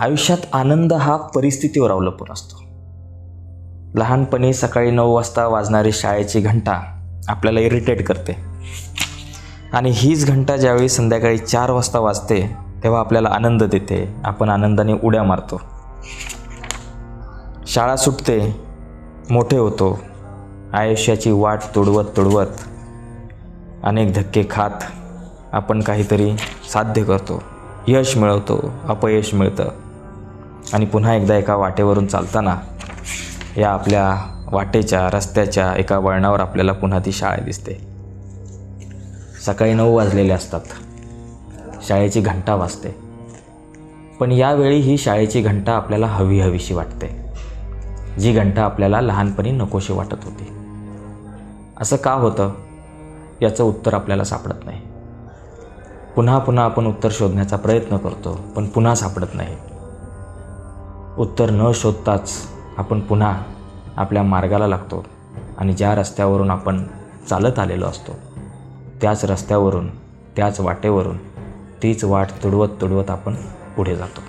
आयुष्यात आनंद हा परिस्थितीवर अवलंबून असतो. लहानपणी सकाळी नऊ वाजता वाजणारी शाळेची घंटा आपल्याला इरिटेट करते. आणि हीच घंटा ज्यावेळी संध्याकाळी चार वाजता वाजते तेव्हा आपल्याला आनंद देते. आपण आनंदाने उड्या मारतो. शाळा सुटते मोठे होतो. आयुष्याची वाट तुडवत तुडवत अनेक धक्के खात आपण काहीतरी साध्य करतो. यश मिळवतो अपयश मिळतं. आणि पुन्हा एकदा एका वाटेवरून चालताना या आपल्या वाटेच्या रस्त्याच्या एका वळणावर आपल्याला पुन्हा ती शाळा दिसते. सकाळी नऊ वाजलेले असतात. शाळेची घंटा वाजते. पण यावेळी ही शाळेची घंटा आपल्याला हवी हवीशी वाटते. जी घंटा आपल्याला लहानपणी नकोशी वाटत होती. असं का होतं? याचं उत्तर आपल्याला सापडत नाही. पुन्हा पुन्हा आपण उत्तर शोधण्याचा प्रयत्न करतो पण पुन्हा सापडत नाही. उत्तर न शोधताच आपण पुन्हा आपल्या मार्गाला लागतो आणि ज्या रस्त्यावरून आपण चालत आलेलो असतो त्याच रस्त्यावरून त्याच वाटेवरून तीच वाट तुडवत तुडवत आपण पुढे जातो.